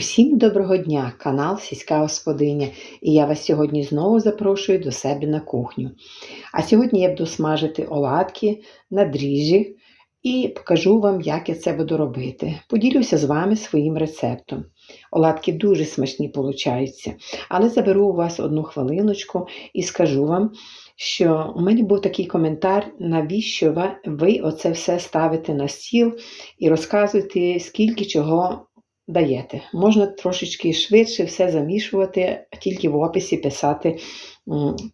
Усім доброго дня, канал Сільська Господиня, і я вас сьогодні знову запрошую до себе на кухню. А сьогодні я буду смажити оладки на дріжджі і покажу вам, як я це буду робити. Поділюся з вами своїм рецептом. Оладки дуже смачні получаються, але заберу у вас одну хвилиночку і скажу вам, що у мене був такий коментар, навіщо ви- оце все ставите на стіл і розказуєте, скільки чого даєте. Можна трошечки швидше все замішувати, тільки в описі писати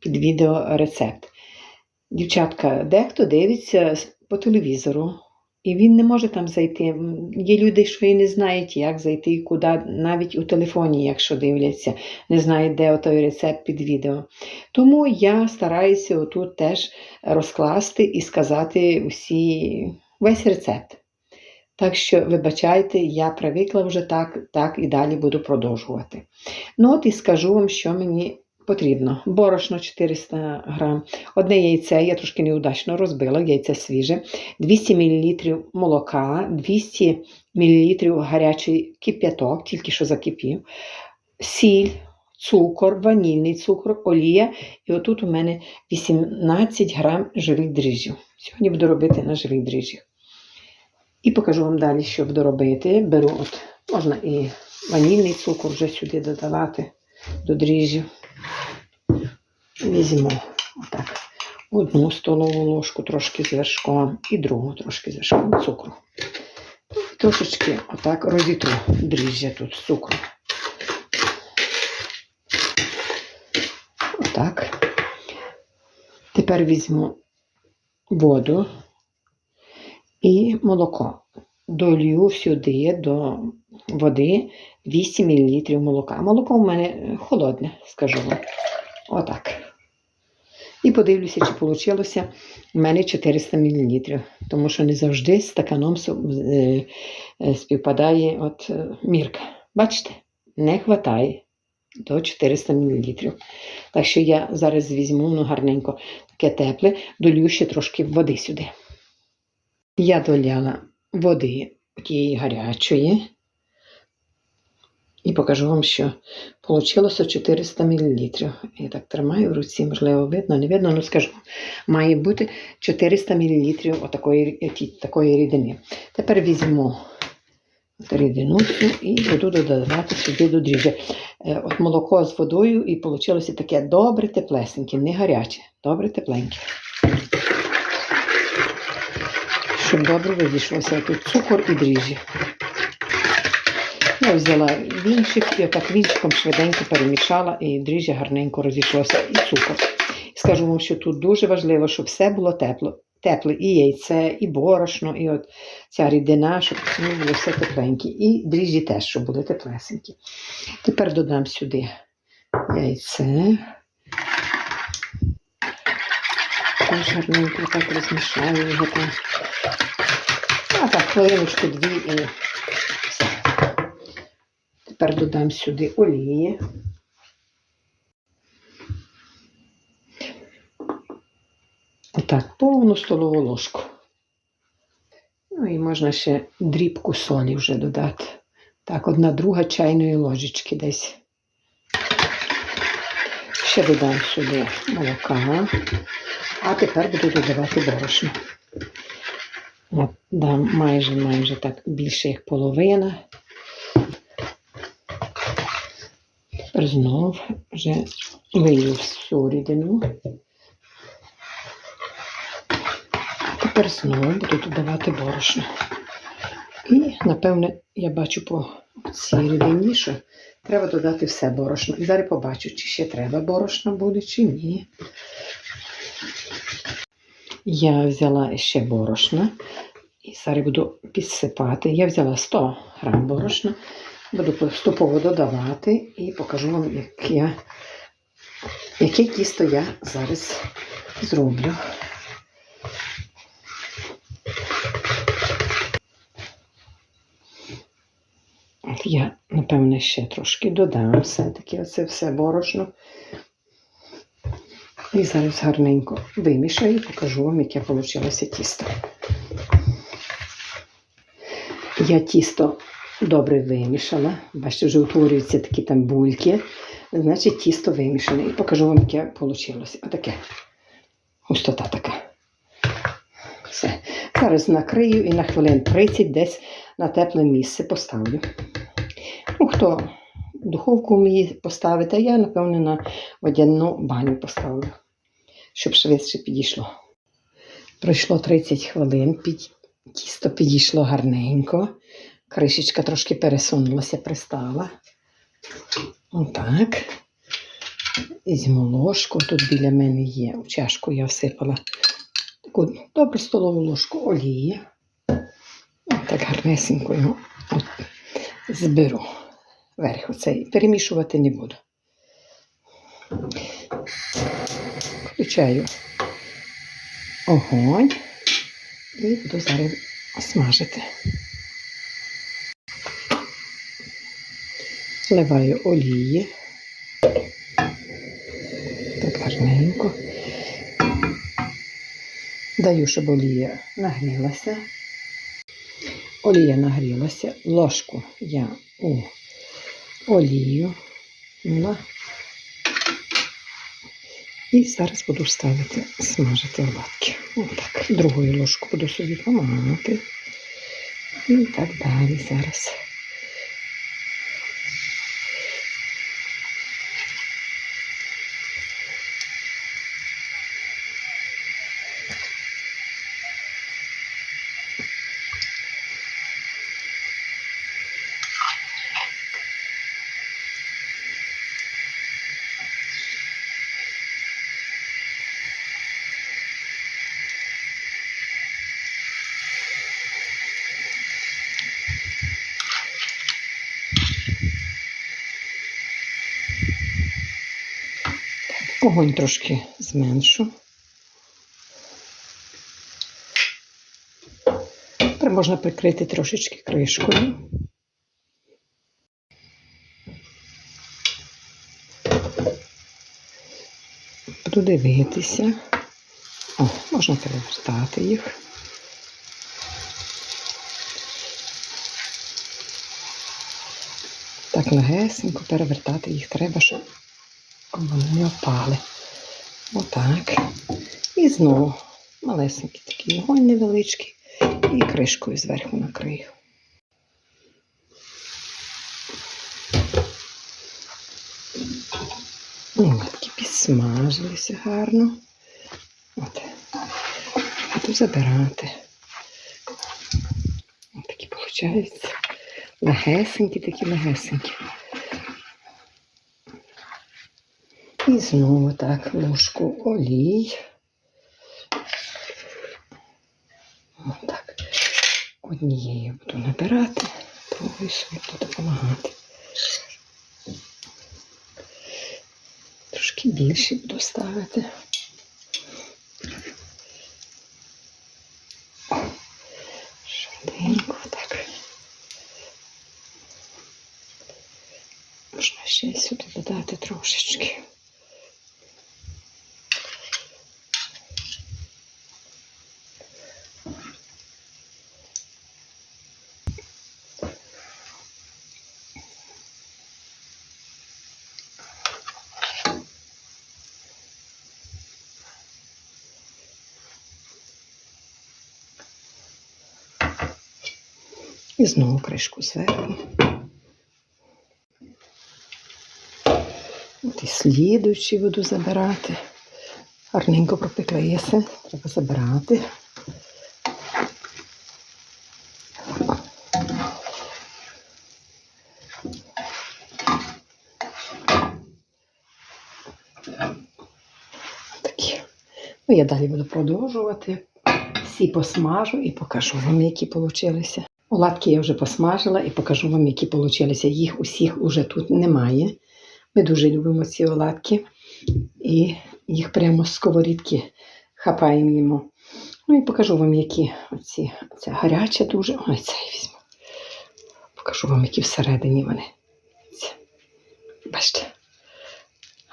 під відео рецепт. Дівчатка, дехто дивиться по телевізору, і він не може там зайти. Є люди, що і не знають, як зайти і куди, навіть у телефоні, якщо дивляться, не знають, де той рецепт під відео. Тому я стараюся отут теж розкласти і сказати усі, весь рецепт. Так що, вибачайте, я привикла вже так, так і далі буду продовжувати. Ну от і скажу вам, що мені потрібно. Борошно 400 грам, одне яйце, я трошки неудачно розбила, яйце свіже, 200 мл молока, 200 мл гарячий кип'яток, тільки що закипів, сіль, цукор, ванільний цукор, олія. І отут у мене 18 грам живих дріжджів. Сьогодні буду робити на живих дріжджах. І покажу вам далі, що буду робити. Беру, от, можна і ванільний цукор вже сюди додавати до дріжджів. Візьму отак, одну столову ложку трошки з вершком і другу трошки з вершком цукру. Трошечки отак розітру дріжджя тут з цукру. Отак. Тепер візьму воду і молоко. Долью сюди до води 200 мл молока. Молоко в мене холодне, скажу вам. Отак. І подивлюся, чи вийшло в мене 400 мл. Тому що не завжди стаканом е, е, співпадає от е, мірка. Бачите, не вистачає до 400 мл. Так що я зараз візьму ну, гарненько таке тепле, долью ще трошки води сюди. Я доляла води тієї гарячої і покажу вам, що вийшло 400 мл. Я так тримаю в руці, можливо, видно, не видно, ну скажу. Має бути 400 мл отакої, такої рідини. Тепер візьму рідину і буду додавати сюди до дріжджа. Е, От молоко з водою і вийшло таке добре теплесеньке, не гаряче, добре тепленьке щоб добре розійшлося тут цукор і дріжджі. Я взяла вінчик і отак вінчиком швиденько перемішала, і дріжджя гарненько розійшлося, і цукор. Скажу вам, що тут дуже важливо, щоб все було тепло. Тепле і яйце, і борошно, і от ця рідина, щоб було все тепленьке. І дріжджі теж, щоб були теплесенькі. Тепер додам сюди яйце. Теж гарненько так розмішаю його там. А так, хвилиночку дві і все. Тепер додам сюди олії. Отак, повну столову ложку. Ну і можна ще дрібку солі вже додати. Так, одна друга чайної ложечки десь. Ще додам сюди молока. А тепер буду додавати борошно. От, дам майже майже так більше як половина. Тепер знов вже вилью всю рідину. Тепер знову буду додавати борошно. І, напевне, я бачу по цій рідині, що треба додати все борошно. І зараз побачу, чи ще треба борошно буде, чи ні. Я взяла ще борошна і зараз буду підсипати. Я взяла 100 грам борошна, буду поступово додавати і покажу вам, як я, яке тісто я зараз зроблю. Я, напевне, ще трошки додам все-таки оце все борошно. І зараз гарненько вимішаю і покажу вам, яке вийшло тісто. Я тісто добре вимішала. Бачите, вже утворюються такі там бульки. Значить, тісто вимішане. І покажу вам, яке вийшло. Отаке. Густота така. Все. Зараз накрию і на хвилин 30 десь на тепле місце поставлю. Ну, хто духовку вміє поставити, я, напевно, на водяну баню поставлю, щоб швидше підійшло. Пройшло 30 хвилин, під... тісто підійшло гарненько. Кришечка трошки пересунулася, пристала. Отак. Візьму ложку. Тут біля мене є. У чашку я всипала таку добру столову ложку олії. Так гарнесенько його от зберу верх оцей. Перемішувати не буду. Включаю огонь і буду зараз смажити. Вливаю олії. Так гарненько. Даю, щоб олія нагрілася. Олія нагрілася. Ложку я у олію. І зараз буду ставити смажити оладки. Отак. Другою ложку буду собі помагати. І так далі зараз. Огонь трошки зменшу. Тепер можна прикрити трошечки кришкою. Буду дивитися. О, можна перевертати їх. Так легесенько перевертати їх треба, щоб вони не впали. Отак. І знову малесенький такий вогонь невеличкий. І кришкою зверху накрию. Оладки підсмажилися гарно. От. Буду забирати. Ось такі виходять. Легесенькі, такі легесенькі. І знову так ложку олій. Отак. Однією буду набирати, другою собі буду допомагати. Трошки більше буду ставити. Швиденько так. Можна ще сюди додати трошечки. І знову кришку зверху. От і слідуючий буду забирати. Гарненько пропеклися, треба забирати. Такі. Ну, я далі буду продовжувати. Всі посмажу і покажу вам, які получилися. Оладки я вже посмажила і покажу вам, які получилися. Їх усіх уже тут немає. Ми дуже любимо ці оладки. І їх прямо з сковорідки хапаємо їмо. Ну і покажу вам, які оці. Ця гаряча дуже. Ой, цей візьму. Покажу вам, які всередині вони. Бачите.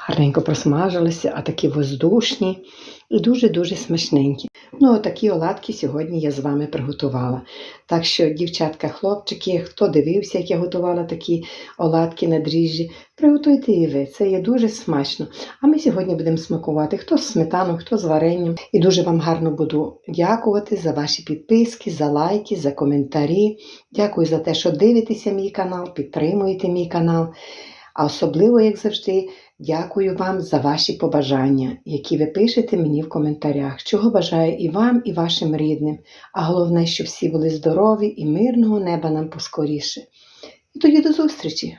Гарненько просмажилися, а такі воздушні і дуже-дуже смачненькі. Ну, отакі оладки сьогодні я з вами приготувала. Так що, дівчатка, хлопчики, хто дивився, як я готувала такі оладки на дріжджі, приготуйте і ви. Це є дуже смачно. А ми сьогодні будемо смакувати хто з сметаном, хто з варенням. І дуже вам гарно буду дякувати за ваші підписки, за лайки, за коментарі. Дякую за те, що дивитеся мій канал, підтримуєте мій канал. А особливо, як завжди, дякую вам за ваші побажання, які ви пишете мені в коментарях, чого бажаю і вам, і вашим рідним. А головне, щоб всі були здорові і мирного неба нам поскоріше. І тоді до зустрічі!